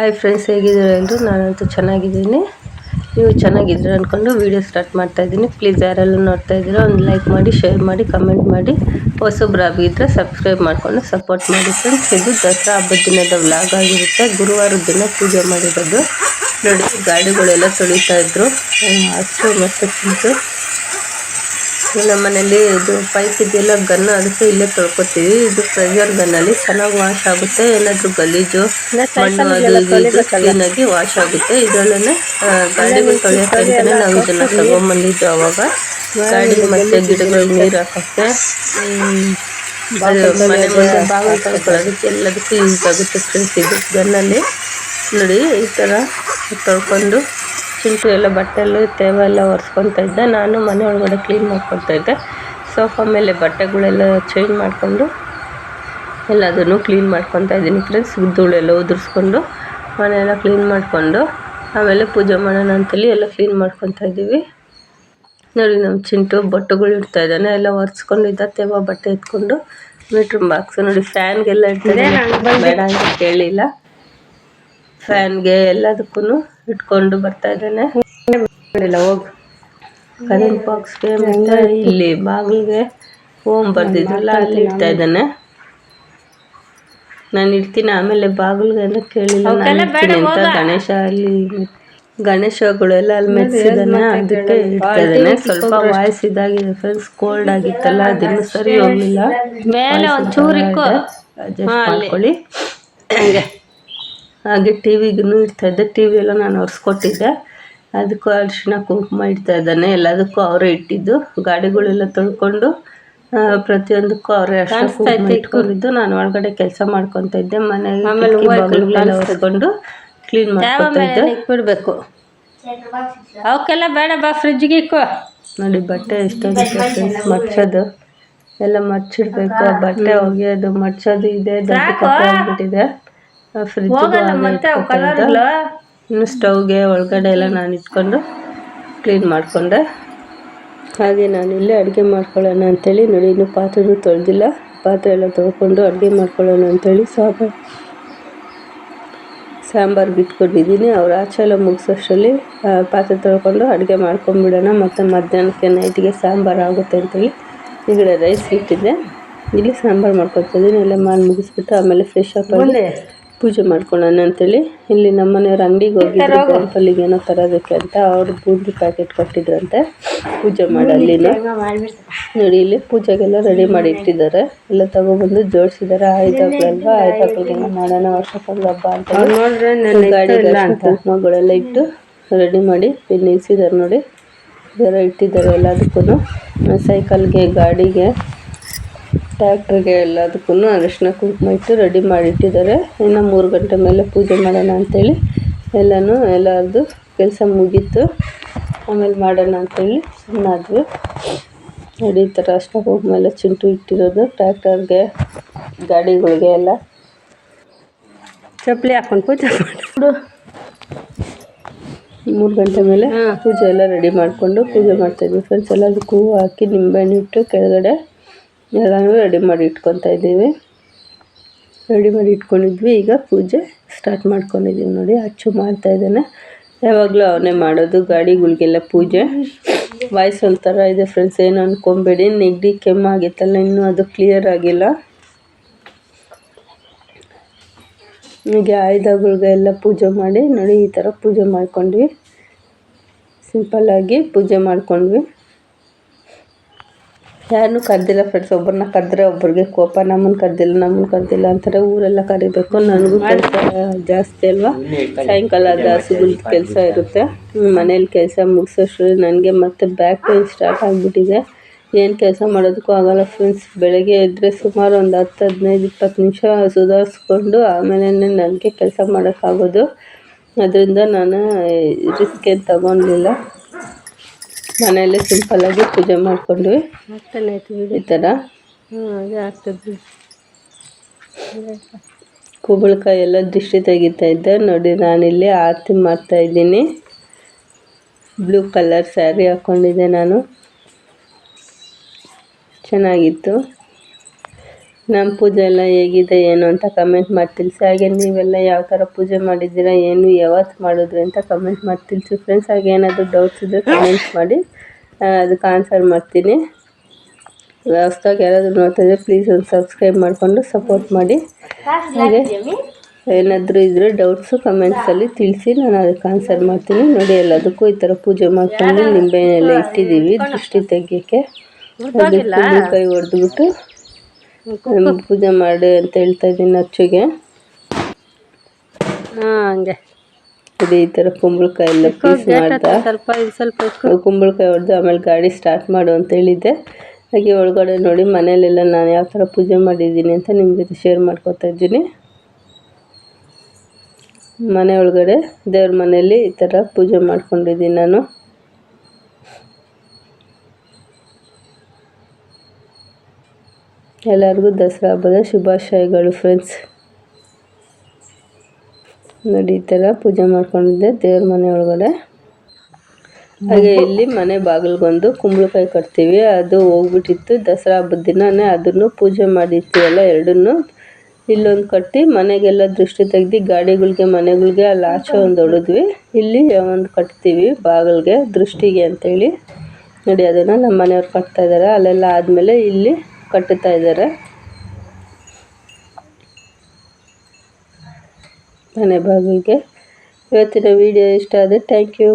Hi friends ಹೇಗಿದ್ದೀರಾ ಎಂದು ನಾನಂತೂ ಚೆನ್ನಾಗಿದ್ದೀನಿ. ನೀವು ಚೆನ್ನಾಗಿದ್ದೀರ ಅಂದ್ಕೊಂಡು ವೀಡಿಯೋ ಸ್ಟಾರ್ಟ್ ಮಾಡ್ತಾ ಇದ್ದೀನಿ. ಪ್ಲೀಸ್ ಯಾರೆಲ್ಲ ನೋಡ್ತಾ ಇದ್ದೀರೋ, ಒಂದು ಲೈಕ್ ಮಾಡಿ ಶೇರ್ ಮಾಡಿ ಕಮೆಂಟ್ ಮಾಡಿ. ಹೊಸಬ್ರಾಗಿದ್ದರೆ ಸಬ್ಸ್ಕ್ರೈಬ್ ಮಾಡಿಕೊಂಡು ಸಪೋರ್ಟ್ ಮಾಡಿ ಫ್ರೆಂಡ್ಸ್ ಇದು ದಸರಾ ಹಬ್ಬದ ದಿನದ ವ್ಲಾಗ್ ಆಗಿರುತ್ತೆ. ಗುರುವಾರದ ದಿನ ಪೂಜೆ ಮಾಡಿರೋದು. ನೋಡಿ, ಗಾಡಿಗಳೆಲ್ಲ ತೊಳಿತಾ ಇದ್ರು. ಅಷ್ಟು ಮತ್ತು ತಿಂತು ನಮ್ಮ ಮನೇಲಿ ಇದು ಪೈಪ್ ಇದೆಯಲ್ಲ ಗನ್ ಅದಕ್ಕೆ ಇಲ್ಲೇ ತೊಳ್ಕೊತೀವಿ. ಇದು ಪ್ರೆಷರ್ ಗನ್ನಲ್ಲಿ ಚೆನ್ನಾಗಿ ವಾಶ್ ಆಗುತ್ತೆ. ಏನಾದರೂ ಗಲೀಜು ಮಣ್ಣು ಅದು ಇದು ಕ್ಲೀನಾಗಿ ವಾಶ್ ಆಗುತ್ತೆ. ಇದರಲ್ಲೇ ಗಾಡಿಗಳು ಅಂತಾನೆ ನಾವು ಇದನ್ನು ತಗೊಂಬಂದಿದ್ದು ಅವಾಗ. ಗಾಡಿ ಮತ್ತೆ ಗಿಡಗಳಿಗೆ ನೀರು ಹಾಕೋಕ್ಕೆ. ಅದು ಮನೆ ಮುಂದೆ ಬಾಗಿಲು ತೊಳ್ಕೊಳ್ಳೋದಕ್ಕೆ ಎಲ್ಲದಕ್ಕೂ ಯೂಸ್ ಆಗುತ್ತೆ ಫ್ರೆಂಡ್ಸ್ ಇದು ಗನ್ನಲ್ಲಿ ನೋಡಿ ಈ ಥರ ತೊಳ್ಕೊಂಡು ಚಿಂಟು ಎಲ್ಲ ಬಟ್ಟೆಲ್ಲ ತೇವ ಎಲ್ಲ ಒರೆಸ್ಕೊತಾ ಇದ್ದೆ. ನಾನು ಮನೆ ಒಳಗಡೆ ಕ್ಲೀನ್ ಮಾಡ್ಕೊತಾ ಇದ್ದೆ. ಸೋಫಾ ಮೇಲೆ ಬಟ್ಟೆಗಳೆಲ್ಲ ಚೇಂಜ್ ಮಾಡಿಕೊಂಡು ಎಲ್ಲದನ್ನು ಕ್ಲೀನ್ ಮಾಡ್ಕೊತಾ ಇದ್ದೀನಿ ಫ್ರೆಂಡ್ಸ್ ಧೂಳೆಲ್ಲ ಉದುರಿಸ್ಕೊಂಡು ಮನೆಯೆಲ್ಲ ಕ್ಲೀನ್ ಮಾಡಿಕೊಂಡು ಆಮೇಲೆ ಪೂಜೆ ಮಾಡೋಣ ಅಂತೇಳಿ ಎಲ್ಲ ಕ್ಲೀನ್ ಮಾಡ್ಕೊತಾ ಇದ್ದೀವಿ. ನೋಡಿ ನಮ್ಮ ಚಿಂಟು ಬಟ್ಟೆಗಳು ಇಡ್ತಾ ಇದ್ದಾನೆ. ಎಲ್ಲ ಒರೆಸ್ಕೊಂಡಿದ್ದ ತೇವ ಬಟ್ಟೆ ಎತ್ಕೊಂಡು ಮೀಟ್ರ್ ಬಾಕ್ಸ್ ನೋಡಿ ಫ್ಯಾನ್ಗೆಲ್ಲ ಇಡ್ತಾರೆ ಬೇಡ ಅಂತ ಕೇಳಿಲ್ಲ. ಫ್ಯಾನ್ಗೆ ಎಲ್ಲದಕ್ಕೂ ಇಟ್ಕೊಂಡು ಬರ್ತಾ ಇದ್ದಾನೆ. ಮಾಡಿಲ್ಲ ಹೋಗು. ಕರೆಂಟ್ ಬಾಕ್ಸ್ಗೆ ಮತ್ತೆ ಇಲ್ಲಿ ಬಾಗಿಲಿಗೆ ಓಮ್ ಬರ್ದಿದ್ರಲ್ಲ ಅಲ್ಲಿ ಇಡ್ತಾ ಇದ್ದಾನೆ. ನಾನು ಇಡ್ತೀನಿ ಆಮೇಲೆ ಬಾಗಿಲ್ಗೆ ಎಲ್ಲ ಕೇಳಿಲ್ಲ. ನಾನು ಇಡ್ತೀನಿ ಅಂತ ಗಣೇಶ ಅಲ್ಲಿ ಗಣೇಶಗಳೆಲ್ಲ ಅಲ್ಲಿ ಮೆಚ್ಚಿದಾನೆ. ಅದಕ್ಕೆ ಇಡ್ತಾ ಇದ್ದಾನೆ. ಸ್ವಲ್ಪ ವಾಯ್ಸ್ ಇದಾಗಿದೆ ಫ್ರೆಂಡ್ಸ್ ಕೋಲ್ಡ್ ಆಗಿತ್ತಲ್ಲ ಅದನ್ನು ಸರಿ ಹೋಗ್ಲಿಲ್ಲ. ಮೇಲೆ ಒಂಚೂರು ಅಡ್ಜಸ್ಟ್ ಮಾಡ್ಕೊಳ್ಳಿ. ಹಂಗೆ. ಹಾಗೆ ಟಿ ವಿಗೂ ಇಡ್ತಾಯಿದ್ದೆ ಟಿ ವಿ ಎಲ್ಲ ನಾನು ಒರೆಸ್ಕೊಟ್ಟಿದ್ದೆ. ಅದಕ್ಕೂ ಅರಿಶಿನ ಕುಂಕುಮ ಇಡ್ತಾ ಇದ್ದಾನೆ. ಎಲ್ಲದಕ್ಕೂ ಅವರೇ ಇಟ್ಟಿದ್ದು. ಗಾಡಿಗಳೆಲ್ಲ ತೊಳ್ಕೊಂಡು ಪ್ರತಿಯೊಂದಕ್ಕೂ ಅವರೇ ಅಷ್ಟು ಇಟ್ಕೊಂಡಿದ್ದು. ನಾನು ಒಳಗಡೆ ಕೆಲಸ ಮಾಡ್ಕೊತ ಇದ್ದೆ. ಮನೆಗೆ ಒರೆಸ್ಕೊಂಡು ಕ್ಲೀನ್ ಮಾಡ್ಕೊತಾ ಇದ್ದೆ. ಬಿಡಬೇಕು ಅವಕ್ಕೆಲ್ಲ ಬೇಡ ಬಾ ಫ್ರಿಜ್ಗೆ ಇಕ್ಕೋ. ನೋಡಿ ಬಟ್ಟೆ ಎಷ್ಟಾಗುತ್ತೆ ಮಚ್ಚೋದು. ಮಡ್ಚೋದು ಎಲ್ಲ ಮಡ್ಚಿಡ್ಬೇಕು ಬಟ್ಟೆ ಒಗೆಯೋದು ಮಡ್ಚೋದು ಇದೆ ದೊಡ್ಡ ಕಪ್ಪ ಆಗ್ಬಿಟ್ಟಿದೆ ಇನ್ನು ಸ್ಟವ್ಗೆ ಒಳಗಡೆ ಎಲ್ಲ ನಾನು ಇಟ್ಕೊಂಡು ಕ್ಲೀನ್ ಮಾಡಿಕೊಂಡೆ. ಹಾಗೆ ನಾನು ಇಲ್ಲೇ ಅಡುಗೆ ಮಾಡ್ಕೊಳ್ಳೋಣ ಅಂಥೇಳಿ ನೋಡಿ ಇನ್ನೂ ಪಾತ್ರೆನೂ ತೊಳೆದಿಲ್ಲ. ಪಾತ್ರೆ ಎಲ್ಲ ತೊಳ್ಕೊಂಡು ಅಡುಗೆ ಮಾಡ್ಕೊಳ್ಳೋಣ ಅಂಥೇಳಿ ಸಾಂಬಾರು ಸಾಂಬಾರು ಬಿಟ್ಕೊಂಡಿದ್ದೀನಿ ಅವ್ರು ಆಚೆ ಎಲ್ಲ ಮುಗಿಸೋಷ್ಟರಲ್ಲಿ ಪಾತ್ರೆ ತೊಳ್ಕೊಂಡು ಅಡುಗೆ ಮಾಡ್ಕೊಂಬಿಡೋಣ. ಮತ್ತು ಮಧ್ಯಾಹ್ನಕ್ಕೆ ನೈಟಿಗೆ ಸಾಂಬಾರು ಆಗುತ್ತೆ ಅಂತೇಳಿ ಈ ಕಡೆ ರೈಸ್ ಇಟ್ಟಿದ್ದೆ. ಇಲ್ಲಿ ಸಾಂಬಾರು ಮಾಡ್ಕೊತಿದ್ದೀನಿ. ಎಲ್ಲ ಮಾಡಿ ಮುಗಿಸ್ಬಿಟ್ಟು ಆಮೇಲೆ ಫ್ರೆಶ್ ಅಪ್ ಆಗಿ ಪೂಜೆ ಮಾಡ್ಕೊಳ್ಳೋಣ ಅಂತೇಳಿ. ಇಲ್ಲಿ ನಮ್ಮ ಮನೆಯವ್ರ ಅಂಗಡಿಗೆ ಹೋಗಿದ್ರು. ಟೆಂಪಲ್ಲಿಗೆ ಏನೋ ತರೋದಕ್ಕೆ ಅಂತ ಅವ್ರು ಬೂಂದಿ ಪ್ಯಾಕೆಟ್ ಕೊಟ್ಟಿದ್ರಂತೆ. ಪೂಜೆ ಮಾಡಿ ಅಲ್ಲಿನ. ನೋಡಿ ಇಲ್ಲಿ ಪೂಜೆಗೆಲ್ಲ ರೆಡಿ ಮಾಡಿ ಇಟ್ಟಿದ್ದಾರೆ ಎಲ್ಲ ತಗೊಬಂದು ಜೋಡಿಸಿದ್ದಾರೆ. ಆಯುಧಗಳಲ್ವಾ ಆಯುಧಗಳಿಗೆಲ್ಲ ಮಾಡೋಣ ವರ್ಷಕ್ಕೊಂದು ಹಬ್ಬ ಅಂತ ಗಾಡಿ ಕುಂಕುಮಗಳೆಲ್ಲ ಇಟ್ಟು ರೆಡಿ ಮಾಡಿ ಇಲ್ಲಿ ನಿಲ್ಸಿದ್ದಾರೆ ನೋಡಿ. ಇದೆಲ್ಲ ಇಟ್ಟಿದ್ದಾರೆ ಎಲ್ಲದಕ್ಕೂ ಸೈಕಲ್ಗೆ ಗಾಡಿಗೆ. ಟ್ಯಾಕ್ಟ್ರಿಗೆ ಎಲ್ಲದಕ್ಕೂ ಅರಿಶಿನ ಕುಂಕುಮ ಇಟ್ಟು ರೆಡಿ ಮಾಡಿಟ್ಟಿದ್ದಾರೆ. ಇನ್ನು ಮೂರು ಗಂಟೆ ಮೇಲೆ ಪೂಜೆ ಮಾಡೋಣ ಅಂಥೇಳಿ ಎಲ್ಲನೂ ಎಲ್ಲರದ್ದು ಕೆಲಸ ಮುಗೀತು. ಆಮೇಲೆ ಮಾಡೋಣ ಅಂಥೇಳಿ ಸುಮ್ಮನಾದ್ವಿ ನೋಡಿ ಈ ಥರ ಅರಿಶಿನ ಕುಂಕುಮ ಎಲ್ಲ ಚಿಂಟು ಇಟ್ಟಿರೋದು ಟ್ಯಾಕ್ಟರ್ಗೆ ಗಾಡಿಗಳಿಗೆ ಎಲ್ಲ. ಚಪ್ಪಲಿ ಹಾಕೊಂಡು ಪೂಜೆ ಮಾಡು. ಮೂರು ಗಂಟೆ ಮೇಲೆ ಪೂಜೆ ಎಲ್ಲ ರೆಡಿ ಮಾಡಿಕೊಂಡು ಪೂಜೆ ಮಾಡ್ತಾಯಿದ್ವಿ ಫ್ರೆಂಡ್ಸ್ ಎಲ್ಲದಕ್ಕೂ ಹೂವು ಹಾಕಿ ನಿಂಬೆಹಣ್ಣು ಇಟ್ಟು ಕೆಳಗಡೆ ಎಲ್ಲನೂ ರೆಡಿ ಮಾಡಿ ಇಟ್ಕೊತಾ ಇದ್ದೀವಿ. ರೆಡಿ ಮಾಡಿ ಇಟ್ಕೊಂಡಿದ್ವಿ. ಈಗ ಪೂಜೆ ಸ್ಟಾರ್ಟ್ ಮಾಡ್ಕೊಂಡಿದ್ದೀವಿ ನೋಡಿ, ಅಚ್ಚು ಮಾಡ್ತಾ ಇದ್ದಾನೆ. ಯಾವಾಗಲೂ ಅವನೇ ಮಾಡೋದು ಗಾಡಿಗಳಿಗೆಲ್ಲ ಪೂಜೆ. ವಾಯ್ಸ್ ಒಂಥರ ಇದೆ ಫ್ರೆಂಡ್ಸ್ ಏನು ಅಂದ್ಕೊಬೇಡಿ ನೆಗಡಿ ಕೆಮ್ಮಾಗಿತ್ತಲ್ಲ ಇನ್ನೂ ಅದು ಕ್ಲಿಯರ್ ಆಗಿಲ್ಲ. ಹೀಗೆ ಆಯುಧಗಳಿಗೆಲ್ಲ ಪೂಜೆ ಮಾಡಿ ನೋಡಿ, ಈ ಥರ ಪೂಜೆ ಮಾಡ್ಕೊಂಡ್ವಿ. ಸಿಂಪಲ್ಲಾಗಿ ಪೂಜೆ ಮಾಡ್ಕೊಂಡ್ವಿ. ಯಾರನ್ನೂ ಕರೆದಿಲ್ಲ ಫ್ರೆಂಡ್ಸ್ ಒಬ್ಬರನ್ನ ಕರೆದ್ರೆ ಒಬ್ಬರಿಗೆ ಕೋಪ, ನಮ್ಮನ್ನು ಕರೆದಿಲ್ಲ ನಮ್ಮನ್ನು ಕರೆದಿಲ್ಲ ಅಂತಾರೆ. ಊರೆಲ್ಲ ಕರಿಬೇಕು, ನನಗೂ ಕೆಲಸ ಜಾಸ್ತಿ ಅಲ್ವಾ? ಸಾಯಂಕಾಲ ಹಸುಗಳ ಕೆಲಸ ಇರುತ್ತೆ. ಮನೇಲಿ ಕೆಲಸ ಮುಗಿಸೋಷ್ಟು ನನಗೆ ಮತ್ತೆ ಬ್ಯಾಕ್ ಪೇನ್ ಸ್ಟಾರ್ಟ್ ಆಗಿಬಿಟ್ಟಿದೆ. ಏನು ಕೆಲಸ ಮಾಡೋದಕ್ಕೂ ಆಗಲ್ಲ ಫ್ರೆಂಡ್ಸ್ ಬೆಳಗ್ಗೆ ಎದ್ದರೆ ಸುಮಾರು ಒಂದು ಹತ್ತು, ಹದಿನೈದು, ಇಪ್ಪತ್ತು ನಿಮಿಷ ಸುಧಾರಿಸ್ಕೊಂಡು ಆಮೇಲೆ ನನಗೆ ಕೆಲಸ ಮಾಡೋಕ್ಕಾಗೋದು. ಅದರಿಂದ ನಾನು ರಿಸ್ಕ್ ಏನು ತಗೊಳ್ಲಿಲ್ಲ ಮನೆಯಲ್ಲೇ ಸಿಂಪಲ್ಲಾಗಿ ಪೂಜೆ ಮಾಡಿಕೊಂಡ್ವಿ ಈ ಥರ ಆಗ್ತದೆ. ಕುಂಬಳಕಾಯಿ ಎಲ್ಲ ದೃಷ್ಟಿ ತೆಗಿತಾ ಇದ್ದೆ. ನೋಡಿ ನಾನಿಲ್ಲಿ ಆರತಿ ಮಾಡ್ತಾಯಿದ್ದೀನಿ ಬ್ಲೂ ಕಲರ್ ಸ್ಯಾರಿ ಹಾಕ್ಕೊಂಡಿದ್ದೆ ನಾನು. ಚೆನ್ನಾಗಿತ್ತು. ನಮ್ಮ ಪೂಜೆ ಎಲ್ಲ ಹೇಗಿದೆ ಏನು ಅಂತ ಕಮೆಂಟ್ ಮಾಡಿ ತಿಳಿಸಿ. ಹಾಗೆ ನೀವೆಲ್ಲ ಯಾವ ಥರ ಪೂಜೆ ಮಾಡಿದ್ದೀರಾ ಏನು ಯಾವತ್ತು ಮಾಡಿದ್ರಿ ಅಂತ ಕಮೆಂಟ್ ಮಾಡಿ ತಿಳಿಸಿ. ಫ್ರೆಂಡ್ಸ್ ಹಾಗೆ ಏನಾದರೂ ಡೌಟ್ಸ್ ಇದ್ದರೆ ಕಮೆಂಟ್ ಮಾಡಿ. ಅದಕ್ಕೆ ಆನ್ಸರ್ ಮಾಡ್ತೀನಿ. ಹೊಸ್ದಾಗಿ ಯಾರಾದರೂ ನೋಡ್ತಾ ಇದ್ದರೆ ಪ್ಲೀಸ್ ಒಂದು ಸಬ್ಸ್ಕ್ರೈಬ್ ಮಾಡಿಕೊಂಡು ಸಪೋರ್ಟ್ ಮಾಡಿ. ಹಾಗೆ ಏನಾದರೂ ಇದ್ದರೆ ಡೌಟ್ಸು ಕಮೆಂಟ್ಸಲ್ಲಿ ತಿಳಿಸಿ ನಾನು ಅದಕ್ಕೆ ಆನ್ಸರ್ ಮಾಡ್ತೀನಿ. ನೋಡಿ ಎಲ್ಲದಕ್ಕೂ ಈ ಥರ ಪೂಜೆ ಮಾಡ್ಕೊಂಡು ನಿಂಬೆಹಣ್ಣೆಲ್ಲ ಇಟ್ಟಿದ್ದೀವಿ ದೃಷ್ಟಿ ತೆಗಿಯೋಕ್ಕೆ. ಕೈ ಹೊಡೆದ್ಬಿಟ್ಟು ಪೂಜೆ ಮಾಡಿ ಅಂತ ಹೇಳ್ತಾ ಇದ್ದೀನಿ ಅಚ್ಚುಗೆ. ಹಂಗೆ. ಅದೇ ಈ ಥರ ಕುಂಬಳಕಾಯಿ ಎಲ್ಲ ಪೀಸ್ ಮಾಡ್ದ ಸ್ವಲ್ಪ ಇದು ಸ್ವಲ್ಪ ಕುಂಬಳಕಾಯಿ ಹೊಡೆದು ಆಮೇಲೆ ಗಾಡಿ ಸ್ಟಾರ್ಟ್ ಮಾಡು ಅಂತ ಹೇಳಿದ್ದೆ. ಹಾಗೆ ಒಳಗಡೆ ನೋಡಿ ಮನೇಲೆಲ್ಲ ನಾನು ಯಾವ ಥರ ಪೂಜೆ ಮಾಡಿದ್ದೀನಿ ಅಂತ ನಿಮ್ಮ ಜೊತೆ ಶೇರ್ ಮಾಡ್ಕೊತಾ ಇದ್ದೀನಿ. ಮನೆ ಒಳಗಡೆ ದೇವ್ರ ಮನೆಯಲ್ಲಿ ಈ ಥರ ಪೂಜೆ ಮಾಡ್ಕೊಂಡಿದ್ದೀನಿ ನಾನು. ಎಲ್ಲರಿಗೂ ದಸರಾ ಹಬ್ಬದ ಶುಭಾಶಯಗಳು ಫ್ರೆಂಡ್ಸ್ ನೋಡಿ, ಈ ಥರ ಪೂಜೆ ಮಾಡ್ಕೊಂಡಿದ್ದೆ ದೇವ್ರ ಮನೆ ಒಳಗಡೆ ಹಾಗೆ ಇಲ್ಲಿ ಮನೆ ಬಾಗಿಲ್ಗೊಂದು ಕುಂಬಳಕಾಯಿ ಕಟ್ತೀವಿ. ಅದು ಹೋಗ್ಬಿಟ್ಟಿತ್ತು ದಸರಾ ಹಬ್ಬದ ದಿನನೇ. ಅದನ್ನು ಪೂಜೆ ಮಾಡಿರ್ತೀವಲ್ಲ ಎರಡನ್ನೂ. ಇಲ್ಲೊಂದು ಕಟ್ಟಿ ಮನೆಗೆಲ್ಲ ದೃಷ್ಟಿ ತೆಗ್ದು ಗಾಡಿಗಳಿಗೆ, ಮನೆಗಳಿಗೆ ಅಲ್ಲಿ ಆಚೆ ಒಂದು ಹೊಡೆದ್ವಿ. ಇಲ್ಲಿ ಒಂದು ಕಟ್ತೀವಿ ಬಾಗಿಲ್ಗೆ ದೃಷ್ಟಿಗೆ ಅಂತೇಳಿ. ನೋಡಿ, ಅದನ್ನು ನಮ್ಮ ಮನೆಯವ್ರು ಕಟ್ತಾ ಇದ್ದಾರೆ ಅಲ್ಲೆಲ್ಲ ಆದಮೇಲೆ ಇಲ್ಲಿ ಕಟ್ಟುತ್ತಾ ಇದ್ದಾರೆ. ಮನೆ ಬಾಗಿಲಿಗೆ. ಇವತ್ತಿನ ವಿಡಿಯೋ ಇಷ್ಟ ಆದರೆ ಥ್ಯಾಂಕ್ ಯು